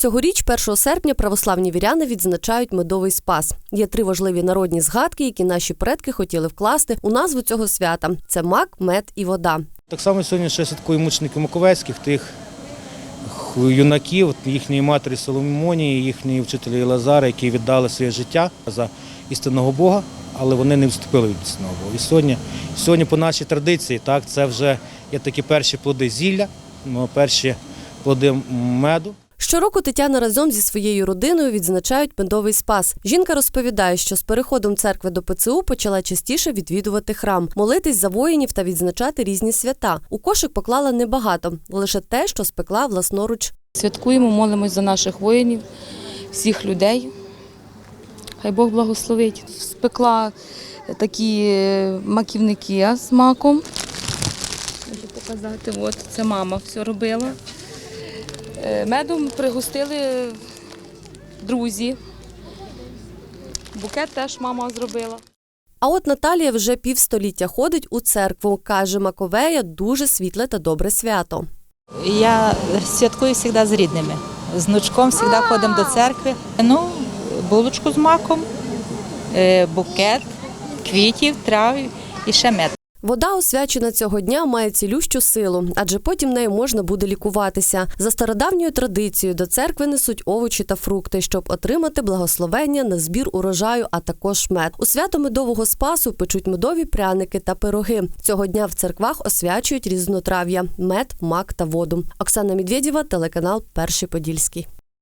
Цьогоріч, 1 серпня, православні віряни відзначають медовий спас. Є три важливі народні згадки, які наші предки хотіли вкласти у назву цього свята: це мак, мед і вода. Так само сьогодні ще святкують мучеників Маковецьких, тих юнаків, їхньої матері Соломонії, їхньої вчителі Лазара, які віддали своє життя за істинного Бога, але вони не вступили від істинного Бога. І сьогодні, сьогодні по нашій традиції, так, це вже є такі перші плоди зілля, ну, перші плоди меду. Щороку Тетяна разом зі своєю родиною відзначають медовий спас. Жінка розповідає, що з переходом церкви до ПЦУ почала частіше відвідувати храм, молитись за воїнів та відзначати різні свята. У кошик поклала небагато, лише те, що спекла власноруч. Святкуємо, молимось за наших воїнів, всіх людей. Хай Бог благословить. Спекла такі маківники з маком. Можу показати, от це мама все робила. Е, Медом пригостили друзі. Букет теж мама зробила. А от Наталія вже півстоліття ходить у церкву. каже Маковея, дуже світле та добре свято. Я святкую завжди з рідними. З внучком завжди ходимо до церкви. Ну, булочку з маком, е, букет, квітів, трав і ще мед. Вода, освячена цього дня, має цілющу силу, адже потім нею можна буде лікуватися. За стародавньою традицією до церкви несуть овочі та фрукти, щоб отримати благословення на збір урожаю, а також мед. У свято медового спасу печуть медові пряники та пироги. Цього дня в церквах освячують різнотрав'я, мед, мак та воду. Оксана Медведєва, телеканал Перший Подільський.